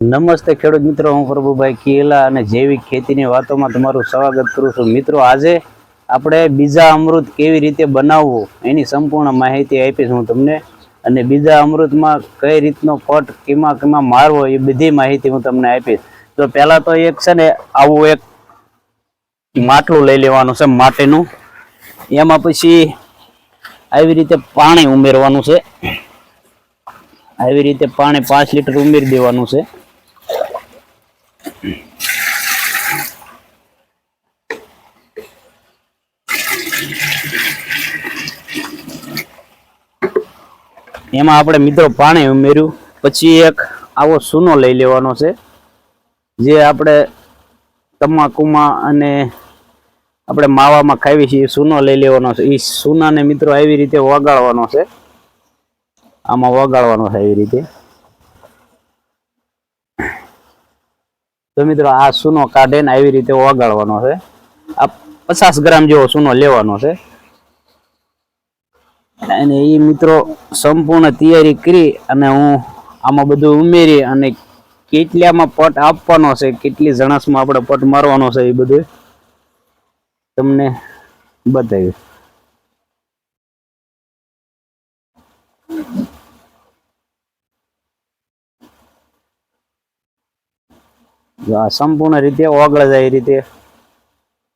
નમસ્તે ખેડૂત મિત્રો, હું પ્રભુભાઈ કિયેલા અને જૈવિક ખેતીની વાતોમાં તમારું સ્વાગત કરું છું. મિત્રો, આજે આપણે બીજા અમૃત કેવી રીતે બનાવવું એની સંપૂર્ણ માહિતી આપીશ હું તમને. અને બીજા અમૃતમાં કઈ રીતનો ફટ કેમાં કેમાં મારવો એ બધી માહિતી હું તમને આપીશ. તો પહેલાં તો એક છે ને, આવું એક માટલું લઈ લેવાનું છે, માટીનું. એમાં પછી આવી રીતે પાણી ઉમેરવાનું છે. આવી રીતે પાણી પાંચ લીટર ઉમેરી દેવાનું છે. એમાં આપણે મિત્રો પાણી ઉમેર્યું. પછી એક આવો સૂનો લઈ લેવાનો છે, જે આપણે તમાકુમાં અને આપણે માવામાં ખાવી છીએ સૂનો લઈ લેવાનો છે. એ સૂનાને મિત્રો આવી રીતે વગાડવાનો છે. આમાં વગાડવાનો છે એવી રીતે. તો મિત્રો આ સૂનો કાઢીને આવી રીતે વગાડવાનો છે. આ પચાસ ગ્રામ જેવો સૂનો લેવાનો છે. અને એ મિત્રો સંપૂર્ણ તૈયારી કરી અને હું આમાં બધું ઉમેરી અને કેટલામાં પટ આપવાનો છે, કેટલી જણાસમાં આપણે પટ મારવાનો છે એ બધું તમને બતાવ્યું સંપૂર્ણ રીતે ઓગળે જાય એ રીતે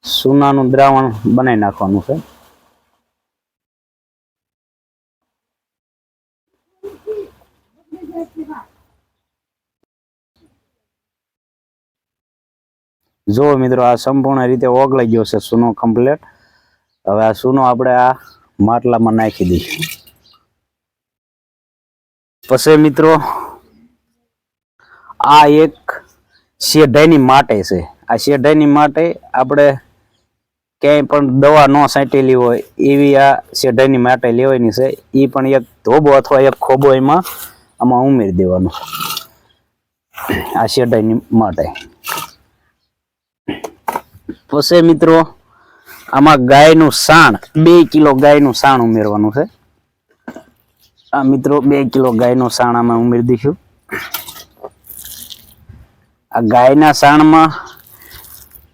સોનાનું દ્રાવણ બનાવી નાખવાનું છે. જો મિત્રો, આ સંપૂર્ણ રીતે ઓગળી ગયો છે સૂનો કમ્પ્લેટ હવે આ સૂનો આપણે આ માટલામાં નાખી દઈશું. પછી મિત્રો, આ એક શેઢાઈની માટે છે. આ શેઢાઈની માટે આપણે ક્યાંય પણ દવા ન સાંટેલી હોય એવી આ શેઢાઈની માટે લેવાની છે. એ પણ એક ધોબો અથવા એક ખોબો એમાં આમાં ઉમેરી દેવાનો. આ શેઢાઈની માટે. પછી મિત્રો, આમાં ગાયનું સાણ, બે કિલો ગાયનું સાણ ઉમેરવાનું છે. આ મિત્રો, બે કિલો ગાયનું સાણ આમાં ઉમેરી દઈશું. આ ગાયના સાણમાં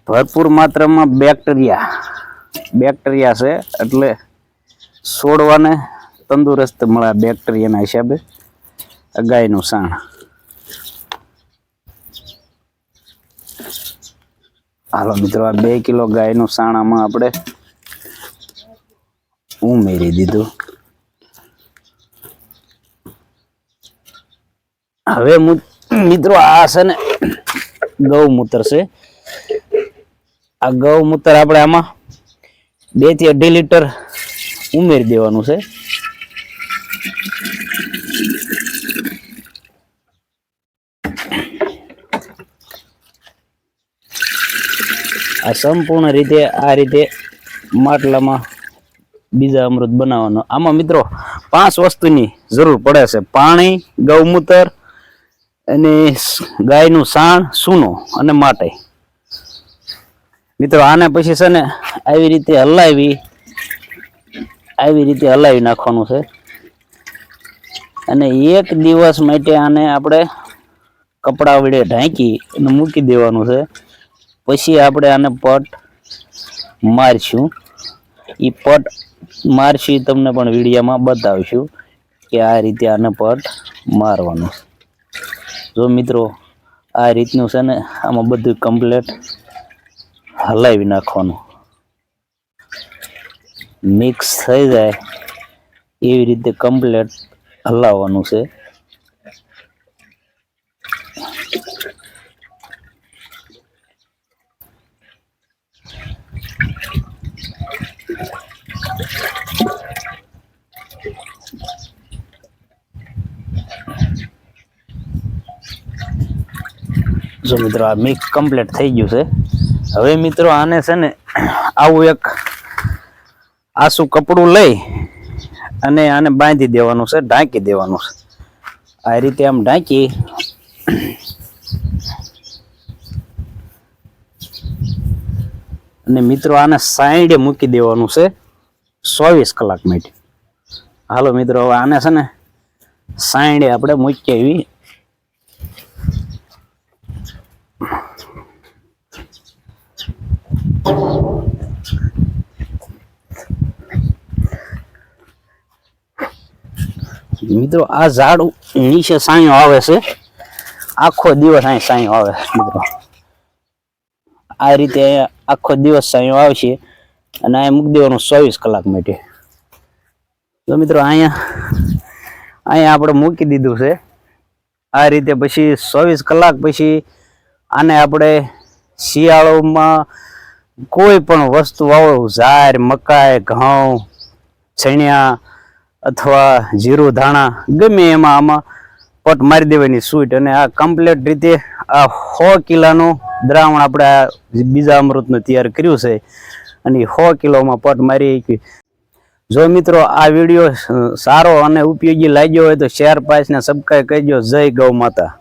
ભરપૂર માત્રામાં બેક્ટેરિયા બેક્ટેરિયા છે એટલે છોડવાને તંદુરસ્ત મળે બેક્ટેરિયાના હિસાબે આ ગાયનું સાણ. હાલો મિત્રો, આ બે કિલો ગાયનું સાણામાં આપણે ઉમેરી દીધું. હવે મુ- મિત્રો, આ છે ને ગૌમૂત્ર છે. આ ગૌમૂત્ર આપણે આમાં બેથી અઢી લીટર ઉમેરી દેવાનું છે. આ સંપૂર્ણ રીતે, આ રીતે માટલામાં બીજા અમૃત બનાવવાનો. આમાં મિત્રો, પાંચ વસ્તુની જરૂર પડે છે. પાણી, ગૌમૂત્ર અને ગાયનું સાણ સૂનો અને માટે. મિત્રો, આને પછી છે ને, આવી રીતે હલાવી, આવી રીતે હલાવી નાખવાનું છે. અને એક દિવસ માટે આને આપણે કપડા વડે ઢાંકી અને મૂકી દેવાનું છે. પછી આપણે આને પટ મારશું. એ પટ મારશું તમને પણ વિડીયામાં બતાવીશું કે આ રીતે આને પટ મારવાનું છે. જો મિત્રો, આ રીતનું છે ને, આમાં બધું કમ્પ્લેટ હલાવી નાખવાનું. મિક્સ થઈ જાય, એવી રીતે કમ્પ્લેટ હલાવવાનું છે. જો મિત્રો, આ મિક્સ કમ્પ્લીટ થઈ ગયું છે. હવે મિત્રો, આને છે ને આવું એક આસું કપડું લઈ અને આને બાંધી દેવાનું છે, ઢાંકી દેવાનું છે. આ રીતે આમ ઢાંકી અને મિત્રો, આને સાઈડે મૂકી દેવાનું છે, ચોવીસ કલાક માટે. હાલો મિત્રો, હવે આને છે ને સાઈડે આપણે મૂકી આવી મિત્રો, આ ઝાડ નીચે સાયો આવે છે. આખો દિવસ અહીં સાયો આવે મિત્રો. આ રીતે આખો દિવસ સાયો આવશે અને અહીંયા મૂકી દેવાનું ચોવીસ કલાક માટે. તો મિત્રો, અહીંયા અહીંયા આપણે મૂકી દીધું છે. આ રીતે પછી ચોવીસ કલાક પછી આને આપણે શિયાળોમાં કોઈ પણ વસ્તુ વાવો ઝાર મકાઈ, ઘઉં, ચણિયા અથવા જીરું ધાણા, ગમે એમાં આમાં પટ મારી દેવાની સૂટ અને આ કમ્પ્લેટ રીતે આ સો કિલોનું દ્રાવણ આપણે આ બીજા અમૃતનું તૈયાર કર્યું છે. અને સો કિલોમાં પટ મારી. જો મિત્રો આ વીડિયો સારો અને ઉપયોગી લાગ્યો હોય તો શેર પાસ ને સબસ્ક્રાઈબ કરજો. જય ગૌ માતા.